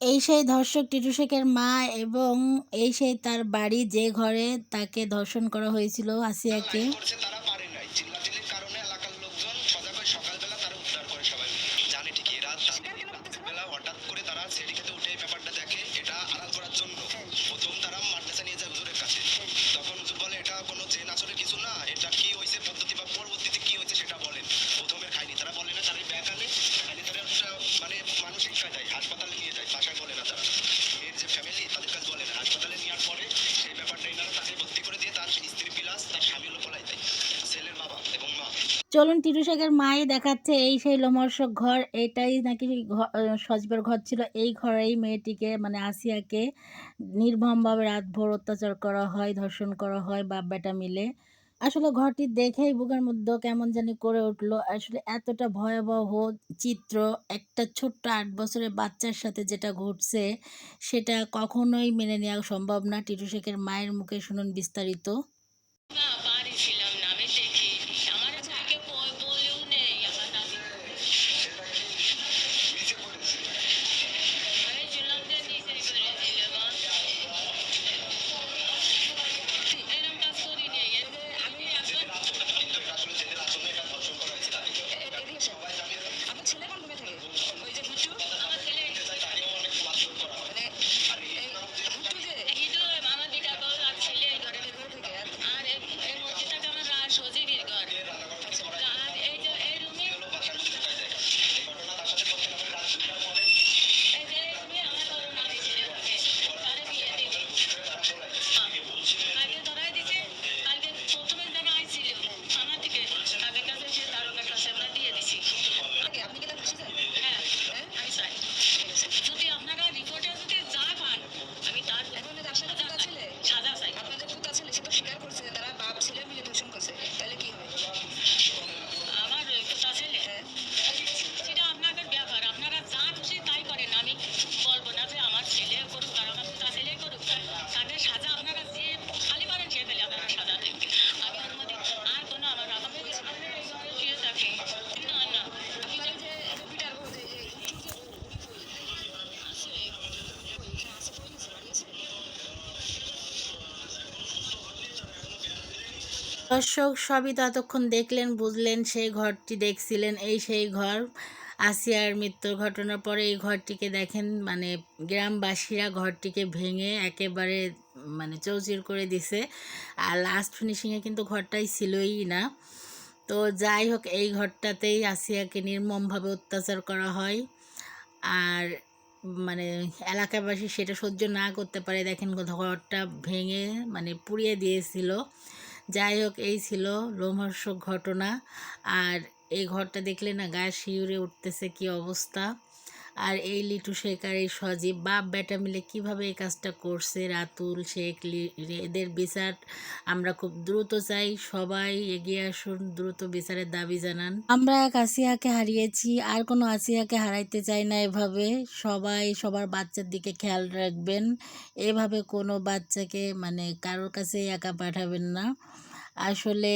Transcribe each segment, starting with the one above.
এই সেই ধর্ষক টিটু শেখের মা এবং এই সেই তার বাড়ি যে ঘরে তাকে ধর্ষণ করা হয়েছিল আসিয়াকে করছে তারা পারে নাই চিল্লাচিল্লির কারণে এলাকার লোকজন সজাগ হয়ে সকালবেলা তারা উদ্ধার করে সবাই জানে ঠিকই এরা তাদের রাত্রিবেলা হঠাৎ করে তারা সেটি খেতে উঠে এই ব্যাপারটা দেখে এটা আড়াল করার জন্য প্রথম তারা মাদ্রাসা নিয়ে যায় হুজুরের কাছে তখন হুজুর বলে এটা কোনো জেন আসলে কিছু না এটা কি হয়েছে পদ্ধতি বা পরবর্তীতে কি হয়েছে সেটা বলেন প্রথমে খায়নি তারা বলে না তারা ব্যাগ আনে খালি তারা একটা মানে মানসিক কাজ যায় হাসপাতালে নিয়ে যায় বাসায় বলে না তারা মেয়ের যে ফ্যামিলি তাদের কাছে বলে না হাসপাতালে নেওয়ার পরে সেই ব্যাপারটা এনারা তাকে ভর্তি করে দিয়ে তার স্ত্রী প্লাস তার স্বামী হলো পলাই দেয় ছেলের বাবা এবং মা চলুন টিটু শেখের মাই দেখাচ্ছে এই সেই লোমর্ষক ঘর। এটাই নাকি সজবের ঘর ছিল। এই ঘরেই মেয়েটিকে মানে আসিয়াকে নির্মমভাবে রাতভর অত্যাচার করা হয়, ধর্ষণ করা হয় বাপ বেটা মিলে। আসলে ঘরটি দেখেই বুকের মধ্যে কেমন জানি করে উঠল। আসলে এতটা ভয়াবহ চিত্র একটা ছোট্ট আট বছরের বাচ্চার সাথে যেটা ঘটছে, সেটা কখনোই মেনে নেওয়া সম্ভব না। টিটু শেখের মায়ের মুখে শুনুন বিস্তারিত। দর্শক সবই ততক্ষণ দেখলেন, বুঝলেন সেই ঘরটি দেখছিলেন, এই সেই ঘর। আসিয়ার মৃত্যুর ঘটনার পরে এই ঘরটিকে দেখেন মানে গ্রামবাসীরা ঘরটিকে ভেঙে একেবারে মানে চৌচির করে দিছে। আর লাস্ট ফিনিশিংয়ে কিন্তু ঘরটাই ছিলই না। তো যাই হোক, এই ঘরটাতেই আসিয়াকে নির্মমভাবে অত্যাচার করা হয়। আর মানে এলাকাবাসী সেটা সহ্য না করতে পারে। দেখেন ঘরটা ভেঙে মানে পুড়িয়ে দিয়েছিল। যাই হোক, এই ছিল লোমহর্ষক ঘটনা। আর এই ঘরটা দেখলে না, গায়ে শিউরে উঠতেছে কি অবস্থা। আর এই লিটু শেখ আর এই সজীব বাপ বেটা মিলে কীভাবে এই কাজটা করছে? রাতুল শেখ এদের বিচার আমরা খুব দ্রুত চাই। সবাই এগিয়ে আসুন দ্রুত বিচারের দাবি জানান। আমরা এক আসিয়াকে হারিয়েছি আর কোনো আসিয়াকে হারাইতে চাই না এভাবে। সবাই সবার বাচ্চার দিকে খেয়াল রাখবেন। এভাবে কোনো বাচ্চাকে মানে কারোর কাছে একা পাঠাবেন না। আসলে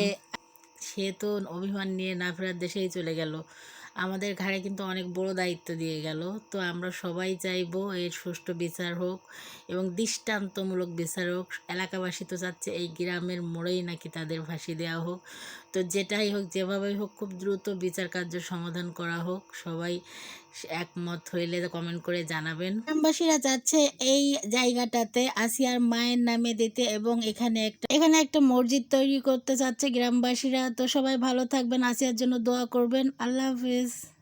সে তো অভিমান নিয়ে না ফেরার দেশেই চলে গেল। আমাদের ঘাড়ে কিন্তু অনেক বড় দায়িত্ব দিয়ে গেল। তো আমরা সবাই চাইব এর সুষ্ঠু বিচার হোক এবং দৃষ্টান্তমূলক বিচার হোক। এলাকাবাসী তো চাচ্ছে এই গ্রামের মোড়েই নাকি তাদের ফাঁসি দেওয়া হোক। তো যেটাই হোক, যেভাবেই হোক, খুব দ্রুত বিচার কার্য সমাধান করা হোক। সবাই একমত হইলে কমেন্ট করে জানাবেন। গ্রামবাসীরা চাচ্ছে এই জায়গাটাতে আসিয়ার মায়ের নামে দিতে এবং এখানে একটা এখানে একটা মসজিদ তৈরি করতে চাচ্ছে গ্রামবাসীরা। তো সবাই ভালো থাকবেন, আসিয়ার জন্য দোয়া করবেন। আল্লাহ হাফিজ। is